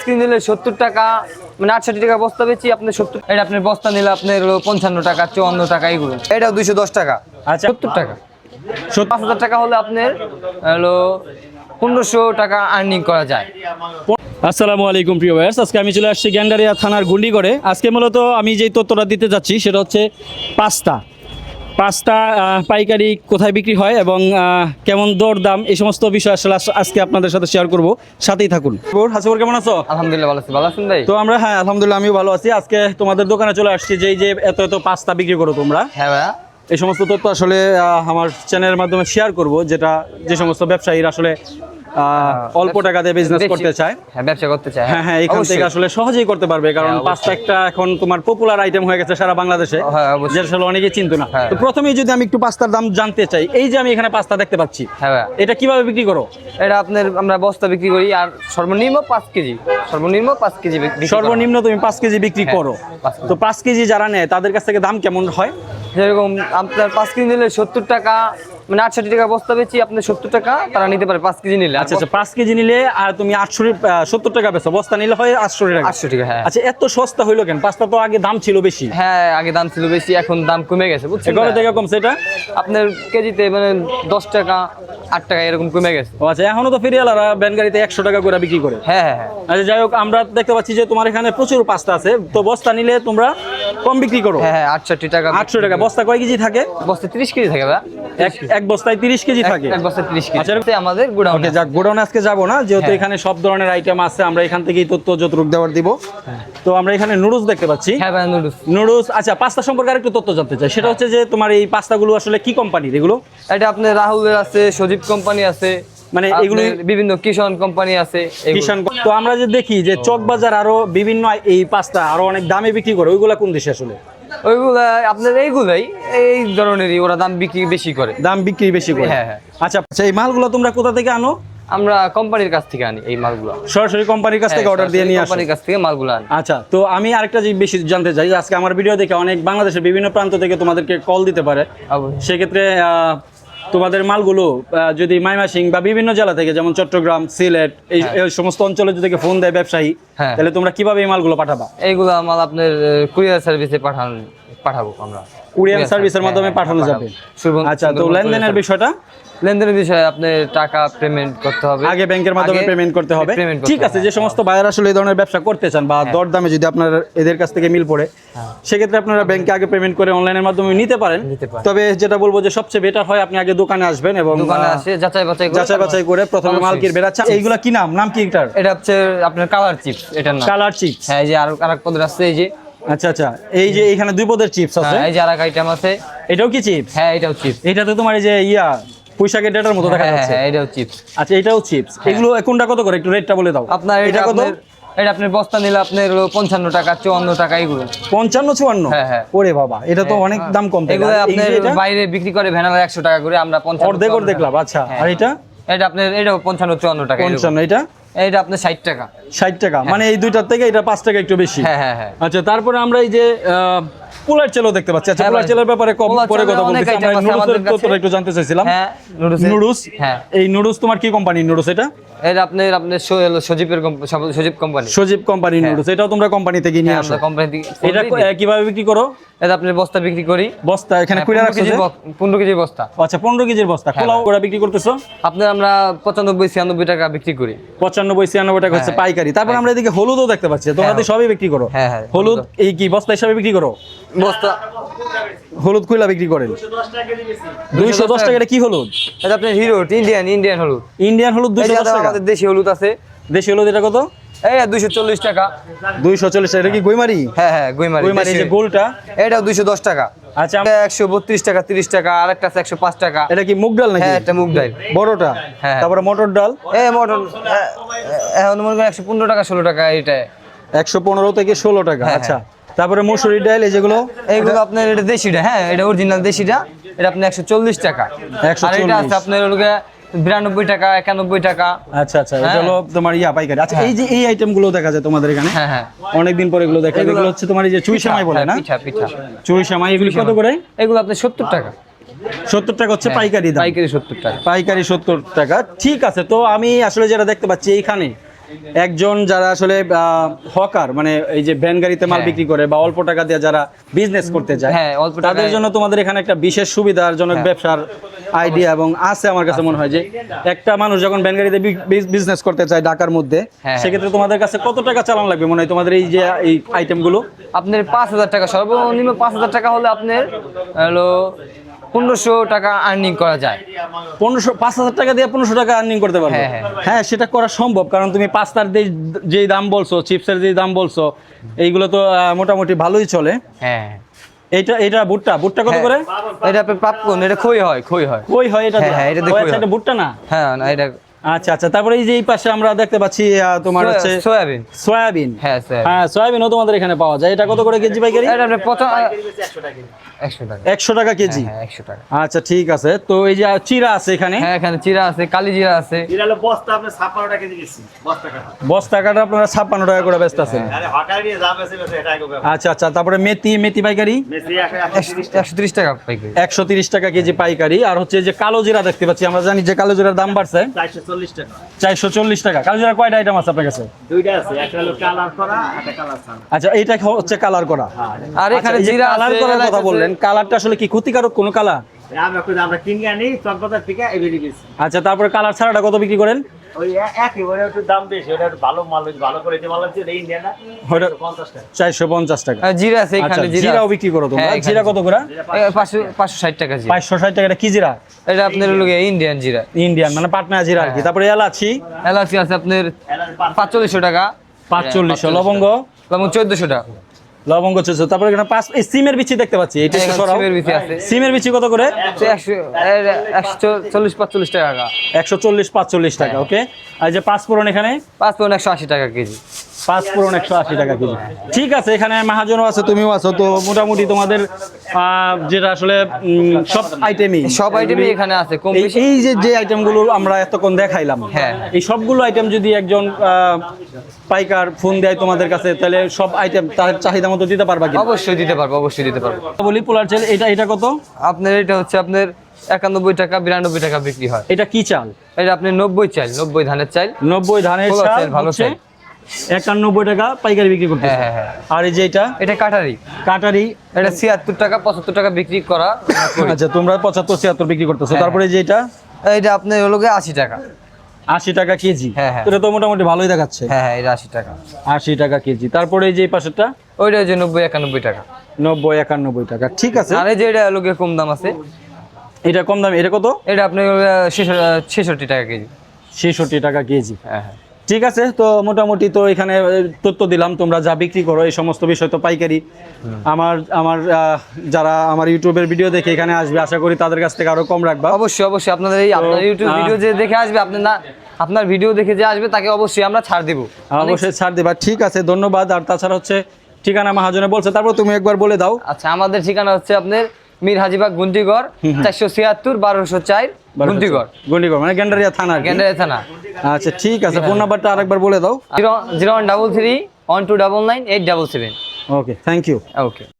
Screen নিলে সত্তর টাকা মানে আটষট্টি টাকা বস্তা বেচি আপনি সত্তর এটা আপনার বস্তা নিলে আপনার হলো পঞ্চান্ন টাকা চুয়ান্ন টাকা এগুলো এটা দুইশো দশ টাকা। আচ্ছা। সত্তর টাকা। পাঁচ হাজার টাকা হলে আপনার হলো পনেরোশো টাকা আর্নিং করা যায়। আসসালামু আলাইকুম প্রিয় ভাইয়ার্স আজকে আমি চলে আসছি গ্যান্ডারিয়া থানার গুন্ডিগড়ে। আজকে মূলত আমি যেই তথ্যটা দিতে যাচ্ছি সেটা হচ্ছে পাস্তা। পাস্তা আহ, পাইকারি কোথায় বিক্রি হয় এবং কেমন দর দাম এই সমস্ত বিষয় আসলে আজকে আপনাদের সাথে শেয়ার করব। সাথেই থাকুন। হাসিবর কেমন আছো? আলহামদুলিল্লাহ ভালো আছি। ভালো আছেন ভাই? তো আমরা হ্যাঁ আলহামদুলিল্লাহ আমিও ভালো আছি। আজকে তোমাদের দোকানে চলে আসছি যেই যে এত এত পাস্তা বিক্রি করো তোমরা। হ্যাঁ ভাইয়া। এই সমস্ত তথ্য আসলে আমার চ্যানেলের মাধ্যমে শেয়ার করব যেটা যে সমস্ত ব্যবসায়ীরা আসলে অল্প টাকাতে বিজনেস করতে চায়। হ্যাঁ ব্যবসা করতে চায় হ্যাঁ। হ্যাঁ এখান থেকে আসলে সহজেই করতে পারবে কারণ হ্যাঁ, পাঁচটা একটা এখন তোমার পপুলার আইটেম হয়ে গেছে সারা বাংলাদেশে। হ্যাঁ, যেটা আসলে অনেকে চিনতো না। হ্যাঁ। তো প্রথমেই যদি আমি একটু পাস্তার দাম জানতে চাই এই যে আমি এখানে পাস্তা দেখতে পাচ্ছি হ্যাঁ এটা কীভাবে বিক্রি করো? এটা আপনার আমরা বস্তা বিক্রি করি আর সর্বনিম্ন পাঁচ কেজি। সর্বনিম্ন পাঁচ কেজি হয়। সর্বনিম্ন তুমি পাঁচ কেজি বিক্রি হ্যাঁ, করো। তো পাঁচ কেজি যারা নেয় তাদের কাছ থেকে দাম কেমন হয়? যেরকম আপনার পাঁচ কেজি নিলে সত্তর টাকা মানে আটষট্টি টাকা বস্তা বেচি আপনি সত্তর টাকা তারা নিতে পারে পাঁচ কেজি নিলে। আচ্ছা আচ্ছা পাঁচ কেজি নিলে আর তুমি আটশো সত্তর টাকা পেছো বস্তা নিলে হয় আটশো টাকা। আটশো টাকা হ্যাঁ। আচ্ছা এত সস্তা হইল কেন? পাস্তা তো আগে দাম ছিল বেশি। হ্যাঁ আগে দাম ছিল বেশি এখন দাম কমে গেছে বুঝছেন কবে ভাইয়া? থেকে কমছে এটা? আপনার কেজিতে মানে দশ টাকা আট টাকা এরকম কমে গেছে। ও আচ্ছা এখনও তো ফেরিয়ালারা ব্যান গাড়িতে একশো টাকা করে বিক্রি করে। হ্যাঁ হ্যাঁ হ্যাঁ। আচ্ছা যাই হোক আমরা দেখতে পাচ্ছি যে তোমার এখানে প্রচুর পাস্তা আছে। তো বস্তা নিলে তোমরা কম বিক্রি করো? হ্যাঁ হ্যাঁ আটষট্টি টাকা আটশো টাকা। বস্তা কয় কেজি থাকে? বস্তা তিরিশ কেজি থাকে এক এক বস্তায় তিরিশ কেজি থাকে? এক বস্তা তিরিশ কেজি। আমাদের গোডাউন ওকে যাক গোডাউনে আজকে যাব না যেহেতু হ্যাঁ। এখানে সব ধরনের আইটেম আছে আমরা এখান থেকেই তথ্য যতটুক দেওয়ার দিব। তো আমরা এখানে নুডলস দেখতে পাচ্ছি। হ্যাঁ ভাইয়া নুডলস নুডলস আচ্ছা পাস্তা সম্পর্কে আরেকটু তথ্য জানতে চাই। সেটা হচ্ছে যে তোমার এই পাস্তাগুলো আসলে কি কোম্পানির এগুলো? এটা আপনার রাহুলের আছে সজীব কোম্পানি আছে। মানে এগুলো- বিভিন্ন কিষণ কোম্পানি আছে। তো আমরা যে দেখি যে চক বাজার আরও বিভিন্ন এই পাস্তা আরও অনেক দামে বিক্রি করে ওইগুলা কোন দেশে আসলে? ওইগুলা আপনার এইগুলাই এই ধরনেরই ওরা দাম বিক্রি বেশি করে। দাম বিক্রি বেশি করে? হ্যাঁ, হ্যাঁ। আচ্ছা আচ্ছা এই মালগুলো তোমরা কোথা থেকে আনো? আমরা কোম্পানির কাছ থেকে আনি এই মালগুলো। সরাসরি কোম্পানির কাছ থেকে অর্ডার দিয়ে নিয়ে আসো। কোম্পানির কাছ থেকে মালগুলো আনি। আচ্ছা তো আমি আরেকটা জিনিস বেশি জানতে চাই আজকে আমার ভিডিও দেখে অনেক বাংলাদেশের বিভিন্ন প্রান্ত থেকে তোমাদেরকে কল দিতে পারে। সেক্ষেত্রে আহ, তোমাদের মালগুলো যদি মাইমাসিং বা বিভিন্ন জেলা থেকে যেমন চট্টগ্রাম সিলেট এই এই সমস্ত অঞ্চলে যদি ফোন দেয় ব্যবসায়ী হ্যাঁ। তাহলে তোমরা কীভাবে এই মালগুলো পাঠাবা? এইগুলো মাল আপনার কুরিয়ার সার্ভিসে পাঠান পাঠাবো আমরা। কুরিয়ার সার্ভিসের মাধ্যমে হ্যাঁ, পাঠানো যাবে। আচ্ছা তো লেনদেনের বিষয়টা। লেনদেনের বিষয়ে আপনার টাকা পেমেন্ট করতে হবে। আগে ব্যাংকের মাধ্যমে পেমেন্ট করতে হবে। ঠিক আছে যে সমস্ত বায়ার আসলে এই ধরনের ব্যবসা করতে চান বা হ্যাঁ। দরদামে যদি আপনার এদের কাছ থেকে মিল পড়ে সেক্ষেত্রে আপনারা ব্যাংকে আগে পেমেন্ট করে অনলাইনের মাধ্যমে নিতে পারেন। তবে যেটা বলব যে সবচেয়ে বেটার হয় আপনি আগে দোকানে আসবেন এবং দোকানে আসে যাচাই বাছাই করে যাচাই বাছাই করে প্রথমে মাল। কিনবেন। আচ্ছা এইগুলা কি নাম? নাম কি এটার? এটা হচ্ছে আপনার কালার চিপস এটার নাম। কালার চিপস হ্যাঁ এই যে আর আরেক পদের আছে এই যে। আচ্ছা আচ্ছা এই যে এখানে দুই পদের চিপস আছে। হ্যাঁ এই যে আরেক আইটেম আছে। এটাও কি চিপস হ্যাঁ এটাও চিপস এটা তো তোমার এই যে ইয়া পুঁইশাকের ডেটার মতো দেখা হ্যাঁ যাচ্ছে। হ্যাঁ এটাও চিপস আচ্ছা এটাও চিপস এগুলো কোনটা কত করে? একটু রেটটা বলে দাও। আপনার এটা এটা কত? এটা আপনার বস্তা নিলে আপনার হলো পঞ্চান্ন টাকা চুয়ান্ন টাকা এগুলো পঞ্চান্ন চুয়ান্ন? হ্যাঁ, হ্যাঁ। ওরে বাবা এটা তো অনেক দাম কম এগুলো আপনার এটা? বাইরে বিক্রি করে ভ্যানালা একশো টাকা করে আমরা পঞ্চান্ন অর্ধেক অর্ধেক লাভ আচ্ছা। আর এটা? এটা আপনার এটাও পঞ্চান্ন চুয়ান্ন টাকা। পঞ্চান্ন এটা? এটা আপনার ষাট টাকা। ষাট টাকা? মানে এই দুইটার থেকে এটা পাঁচ টাকা একটু বেশি? হ্যাঁ হ্যাঁ হ্যাঁ। আচ্ছা তারপরে আমরা এই যে আহ, পোলার চেলও দেখতে পাচ্ছি। আচ্ছা হ্যাঁ পোলার। চেলের ব্যাপারে কম পরে কথা বলতেছি আমরা নুডলসের একটু জানতে চাইছিলাম। হ্যাঁ নুডলস হ্যাঁ। এই নুডলস তোমার কি কোম্পানি নুডলস এটা? এটা আপনার আপনার সজীবের Sajib company Sajib company noodles এটাও তোমরা কোম্পানি থেকে নিয়ে হ্যাঁ আসো। কোম্পানি থেকে এটা কীভাবে বিক্রি করো? এটা আপনার বস্তা বিক্রি করি। বস্তা এখানে হ্যাঁ, রাখছো কেজি যে? ব- পনেরো কেজি বস্তা। আচ্ছা পনেরো কেজির বস্তা। বিক্রি করতেছো? আপনার আমরা পঁচানব্বই ছিয়ানব্বই টাকা বিক্রি করি। পঁচানব্বই ছিয়ানব্বই টাকা হচ্ছে হ্যাঁ। পাইকারি। তারপর আমরা এদিকে হলুদও দেখতে পাচ্ছি। তোমরা তো হ্যাঁ। সবই বিক্রি করো। হ্যাঁ, হ্যাঁ, হলুদ এই কি বস্তা হিসাবে বিক্রি করো? বস্তা হলুদ কুইলা বিক্রি করেন। দুইশো দশ টাকা কি হলুদ? এটা আপনার হিরো ইন্ডিয়ান ইন্ডিয়ান হলুদ। ইন্ডিয়ান হলুদ দুইশো দশ টাকা? আমাদের দেশি হলুদ আছে। দেশি হলুদ এটা কত? এই দুইশো চল্লিশ টাকা। দুইশো চল্লিশ টাকা এটা কি গৈমারি হ্যাঁ হ্যাঁ গুইমারি গৈমারি যে গোলটা। এটা দুইশো দশ টাকা। আচ্ছা একশো বত্রিশ টাকা তিরিশ টাকা আরেকটা আছে একশো পাঁচ টাকা। এটা কি মুগ ডাল নাকি? হ্যাঁ একটা মুগ ডাল। বড়টা? হ্যাঁ। তারপরে মটর ডাল? এই মটন এখন মনে করেন একশো পনেরো টাকা ষোলো টাকা এটা একশো পনেরো থেকে ষোলো টাকা হ্যাঁ, আচ্ছা। তারপরে মসুরি ডাল এই যেগুলো এইগুলো আপনার এটা দেশিটা হ্যাঁ এটা অরিজিনাল দেশিটা এটা আপনার একশো চল্লিশ টাকা। 140 আর এটা আছে আপনার বিরানব্বই টাকা একানব্বই টাকা। আচ্ছা আচ্ছা এটা হ্যাঁ। হলো তোমার ইয়া পাইকারি। আচ্ছা এই যে এই আইটেমগুলো দেখা যায় তোমাদের এখানে? হ্যাঁ হ্যাঁ। অনেকদিন পরে এগুলো দেখা এগুলো- হচ্ছে তোমার এই যে চুই সেমাই বলে হ্যাঁ, না? পিঠা পিঠা। চুই সেমাই এগুলি কত করে? এগুলো আপনার সত্তর টাকা। সত্তর টাকা হচ্ছে পাইকারি দাম। হ্যাঁ, পাইকারি সত্তর টাকা। পাইকারি সত্তর টাকা। ঠিক আছে তো আমি আসলে যেটা দেখতে পাচ্ছি এইখানে একজন যারা আসলে হকার মানে এই যে ভ্যান গাড়িতে মাল হ্যাঁ। বিক্রি করে বা অল্প টাকা দিয়ে যারা বিজনেস করতে যায় হ্যাঁ, তাদের জন্য তোমাদের এখানে একটা বিশেষ সুবিধার জনক ব্যবসার আইডিয়া এবং আছে আমার কাছে মনে হয় যে একটা মানুষ যখন ভ্যান গাড়িতে বিজনেস করতে চায় ঢাকার মধ্যে হ্যাঁ। সেক্ষেত্রে তোমাদের কাছে কত টাকা চালান লাগবে মনে হয়? তোমাদের এই যে এই আইটেমগুলো আপনার পাঁচ হাজার টাকা সর্বনিম্ন পাঁচ হাজার টাকা হলে আপনার হলো পনেরোশো টাকা আর্নিং করা যায়। পনেরোশো পাঁচ হাজার টাকা দিয়ে পনেরোশো টাকা আর্নিং করতে পারবে? হ্যাঁ, হ্যাঁ। হ্যাঁ সেটা করা সম্ভব কারণ তুমি পাস্তার যেই দাম বলছো চিপসের যেই দাম বলছো এইগুলো তো মোটামুটি ভালোই চলে। হ্যাঁ। এইটা এটা ভুট্টা ভুট্টা কত হ্যাঁ। করে এটা পাপকর্ন এটা খই হয় খই হয় খই হয় এটা হ্যাঁ, হ্যাঁ, এটা কই আচ্ছা, হয়। এটা ভুট্টা না হ্যাঁ না এটা আচ্ছা আচ্ছা তারপরে এই যে এই পাশে আমরা দেখতে পাচ্ছি তোমার হচ্ছে সয়াবিন। সয়াবিন। হ্যাঁ হ্যাঁ সয়াবিনও তোমাদের এখানে পাওয়া যায়। এটা কত করে কেজি পাইকারি? এটা আপনার প্রথম একশো টাকা একশো টাকা। কেজি? হ্যাঁ একশো টাকা। আচ্ছা ঠিক আছে। তো এই যে চিরা আছে এখানে? হ্যাঁ এখানে চিরা আছে কালি জিরা আছে। এটা হলো বস্তা আপনি ছাপ্পান্ন টাকা কেজি দিচ্ছি বস্তা কাটা। বস টাকাটা আপনারা ছাপ্পান্ন টাকা করে ব্যস্ত আছেন আরে হকারি নিয়ে যা বেশি বেশি এটা আচ্ছা আচ্ছা তারপরে মেথি মেথি পাইকারি? একশো তিরিশ টাকা পাইকারি। একশো তিরিশ টাকা কেজি পাইকারি। আর হচ্ছে যে কালো জিরা দেখতে পাচ্ছি আমরা জানি যে কালো জিরার দাম বাড়ছে। টাকা। চারশো চল্লিশ টাকা। কালোজিরা কয়টা আইটেম আছে আপনার কাছে? দুইটা আছে একটা হলো কালার করা একটা কালার ছাড়া। আচ্ছা এইটা হচ্ছে কালার করা। আর এখানে আচ্ছা, জিরা কালার করার কথা বললেন কালারটা আসলে কি ক্ষতিকারক কোনো কালার আমরা কিনে আনি চকবাজার থেকে আচ্ছা তারপরে কালার ছাড়াটা কত বিক্রি করেন? ওই একই ওটা একটু দাম বেশি ওটা ভালো মাল ভালো করে যে মাল আছে ইন্ডিয়া না? ওটা- পঞ্চাশ টাকা। চারশো পঞ্চাশ টাকা। জিরা আছে আচ্ছা এখানে জিরা। জিরাও বিক্রি করো তোমরা। হ্যাঁ, জিরা কত করে? এ, পাঁচশো পাঁচশো ষাট টাকা জিরা। পাঁচশো ষাট টাকা এটা কি জিরা? এটা আপনার হলো ইন্ডিয়ান জিরা। ইন্ডিয়ান মানে পাটনা জিরা আর কি। তারপরে এলাচি? এলাচি আছে আপনার এলাচ পাঁচ- পাঁচচল্লিশশো টাকা। পাঁচচল্লিশশো। লবঙ্গ? লবঙ্গ চোদ্দশো টাকা। লবঙ্গ চলছে তারপরে এখানে পাঁচ এই সিমের বিচি দেখতে পাচ্ছি এটা একটু সরাও। সিমের বিচি আছে। সিমের বিচি কত করে তো একশো এর একশো চল্লিশ পাঁচচল্লিশ টাকা একশো চল্লিশ পাঁচচল্লিশ টাকা হ্যাঁ। ওকে আর যে পাঁচ ফোড়ন এখানে পাঁচ একশো আশি টাকা কেজি পাঁচ একশো আশি টাকা কেজি। ঠিক আছে এখানে মাহাজনও আছে তুমিও আছো তো মোটামুটি তোমাদের যেটা আসলে সব আইটেমই সব আইটেমই এখানে আছে এই যে যে আইটেমগুলো আমরা এতক্ষণ দেখাইলাম হ্যাঁ। এই সবগুলো আইটেম যদি একজন পাইকার ফোন দেয় তোমাদের কাছে তাহলে সব আইটেম তার চাহিদা মতো দিতে পারবা কি অবশ্যই দিতে পারব অবশ্যই দিতে পারব। বলি পোলার চাল এটা এটা কত? আপনার এটা হচ্ছে আপনার একানব্বই টাকা বিরানব্বই টাকা বিক্রি হয়। এটা কি চাল? এটা আপনি নব্বই চাল নব্বই ধানের চাল। নব্বই ধানের চাল, ভালো চাল। একানব্বই টাকা পাইকারি বিক্রি করতে হ্যাঁ হ্যাঁ হ্যাঁ। আর এই যে এটা? এটা কাটারি। কাটারি। এটা ছিয়াত্তর টাকা পঁচাত্তর টাকা বিক্রি করা আচ্ছা তোমরা পঁচাত্তর ছিয়াত্তর বিক্রি করতেছো। তারপরে যে এটা? এটা আপনার হলো আশি টাকা। আশি টাকা কেজি? হ্যাঁ। এটা তো মোটামুটি ভালোই দেখাচ্ছে। হ্যাঁ হ্যাঁ এটা আশি টাকা। আশি টাকা কেজি। তারপরে এই যে পাশেরটা? ওইটা হচ্ছে নব্বই একানব্বই টাকা। নব্বই একানব্বই টাকা। ঠিক আছে। আর এই যে এটা গিয়ে কম দাম আছে। এটা কম দাম এটা কত? এটা আপনার ছেষট্টি টাকা কেজি। ছেষট্টি টাকা কেজি। হ্যাঁ হ্যাঁ। ঠিক আছে তো মোটামুটি তো এখানে তথ্য দিলাম তোমরা যা বিক্রি করো এই সমস্ত বিষয় তো পাইকারি। আমার আমার যারা আমার ইউটিউবের ভিডিও দেখে এখানে আসবে আশা করি তাদের কাছ থেকে আরও কম রাখবা। অবশ্যই অবশ্যই আপনাদের এই আপনার ইউটিউব ভিডিও যে দেখে আসবে আপনি না আপনার ভিডিও দেখে যে আসবে তাকে অবশ্যই আমরা ছাড় দিব। অবশ্যই ছাড় দেবা ঠিক আছে ধন্যবাদ। আর তাছাড়া হচ্ছে ঠিকানা মহাজনে বলছে তারপর তুমি একবার বলে দাও। আচ্ছা আমাদের ঠিকানা হচ্ছে আপনার মীর হাজিবাগ গুন্টিগড় চারশো ছিয়াত্তর বারোশো চার। গন্ডিগড়। মানে গেন্ডারিয়া থানা থানা। আচ্ছা ঠিক আছে ফোন নাম্বারটা আরেকবার বলে দাও। Zero zero one double three one two double nine eight double seven. Okay thank you okay